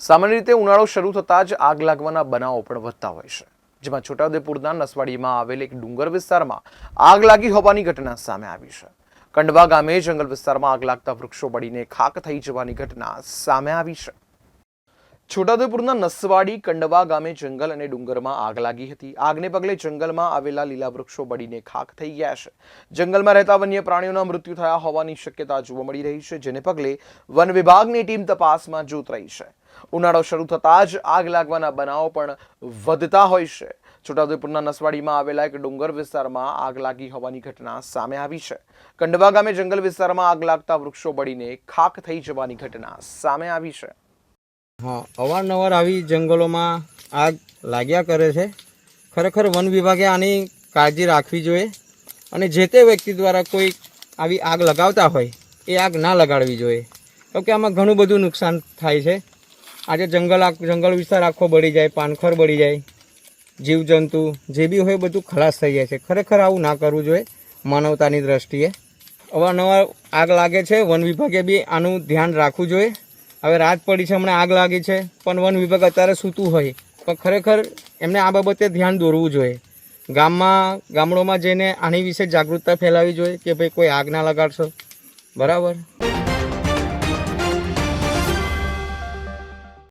સામાન્ય રીતે ઉનાળો શરૂ થતાં જ આગ લાગવાના બનાવો પણ વધતા હોય છે. જેમાં છોટાઉદેપુરના નસવાડીમાં આવેલ એક ડુંગર વિસ્તારમાં આગ લાગી હોવાની ઘટના સામે આવી છે. કંડવા ગામે જંગલ વિસ્તારમાં આગ લાગતા વૃક્ષો બળીને ખાક થઈ જવાની ઘટના સામે આવી છે. છોટાઉદેપુરના નસવાડી કંડવા ગામે જંગલ અને ડુંગરમાં આગ લાગી હતી. આગને પગલે જંગલમાં આવેલા લીલા વૃક્ષો બળીને ખાક થઈ ગયા છે. જંગલમાં રહેતા વન્ય પ્રાણીઓના મૃત્યુ થયા હોવાની શક્યતા જોવા મળી રહી છે, જેને પગલે વન વિભાગની ટીમ તપાસમાં જોત રહી છે. ઉનાળો શરૂ થતાં જ આગ લાગવાના બનાવો પણ વધતા હોય છે. છોટાઉદેપુરના નસવાડીમાં આવેલા એક ડુંગર વિસ્તારમાં આગ લાગી હોવાની ઘટના સામે આવી છે. કંડવા ગામે જંગલ વિસ્તારમાં આગ લાગતા વૃક્ષો બળીને ખાક થઈ જવાની ઘટના સામે આવી છે. હા, અવારનવાર આવી જંગલોમાં આગ લાગ્યા કરે છે. ખરેખર વન વિભાગે આની કાળજી રાખવી જોઈએ અને જે તે વ્યક્તિ દ્વારા કોઈ આવી આગ લગાવતા હોય એ આગ ના લગાડવી જોઈએ. કેમકે આમાં ઘણું બધું નુકસાન થાય છે. આજે જંગલ જંગલ વિસ્તાર આખો બળી જાય, પાનખર બળી જાય, જીવજંતુ જે બી હોય બધું ખલાસ થઈ જાય છે. ખરેખર આવું ના કરવું જોઈએ માનવતાની દ્રષ્ટિએ. અવારનવાર આગ લાગે છે, વન વિભાગે બી આનું ધ્યાન રાખવું જોઈએ. હવે રાત પડી છે, હમણાં આગ લાગી છે, પણ વન વિભાગ અત્યારે સૂતું હોય. પણ ખરેખર એમને આ બાબતે ધ્યાન દોરવું જોઈએ. ગામમાં, ગામડોમાં જઈને આની વિશે જાગૃતતા ફેલાવવી જોઈએ કે ભાઈ કોઈ આગ ના લગાડશો. બરાબર?